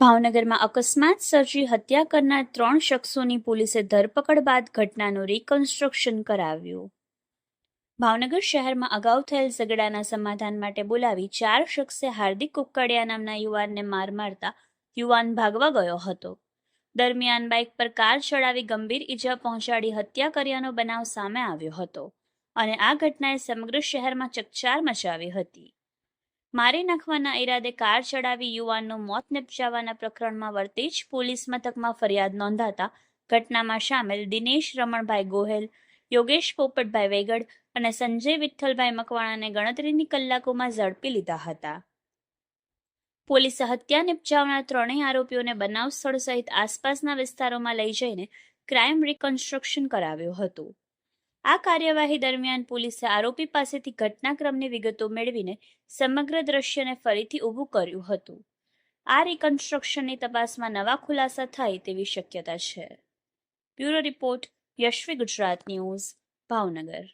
ભાવનગરમાં અકસ્માત સર્જી હત્યા કરનાર ત્રણ શખ્સોની પોલીસે ધરપકડ બાદ ઘટનાનું રિકન્સ્ટ્રક્શન કરાવ્યું. ભાવનગર શહેરમાં અગાઉ થયેલ ઝઘડાના સમાધાન માટે બોલાવી ચાર શખ્સે હાર્દિક કુકડિયા નામના યુવાનને માર મારતા યુવાન ભાગવા ગયો હતો. દરમિયાન બાઇક પર કાર ચડાવી ગંભીર ઈજા પહોંચાડી હત્યા કર્યાનો બનાવ સામે આવ્યો હતો અને આ ઘટનાએ સમગ્ર શહેરમાં ચકચાર મચાવી હતી. મારી નાખવાના ઈરાદે કાર ચડાવી યુવાનનું મોત નિપજાવવાના પ્રકરણમાં વર્તેજ પોલીસ મથકમાં ફરિયાદ નોંધાતા ઘટનામાં સામેલ દિનેશ રમણભાઈ ગોહેલ, યોગેશ પોપટભાઈ વેગડ અને સંજય વિઠ્ઠલભાઈ મકવાણાને ગણતરીની કલાકોમાં ઝડપી લીધા હતા. પોલીસે હત્યા નિપજાવનાર ત્રણેય આરોપીઓને બનાવ સ્થળ સહિત આસપાસના વિસ્તારોમાં લઈ જઈને ક્રાઇમ રિકન્સ્ટ્રક્શન કરાવ્યું હતું. આ કાર્યવાહી દરમિયાન પોલીસે આરોપી પાસેથી ઘટનાક્રમની વિગતો મેળવીને સમગ્ર દ્રશ્યને ફરીથી ઊભું કર્યું હતું. આ રિકન્સ્ટ્રક્શનની તપાસમાં નવા ખુલાસા થાય તેવી શક્યતા છે. Bureau report Yashvi Gujarat news, Bhavnagar.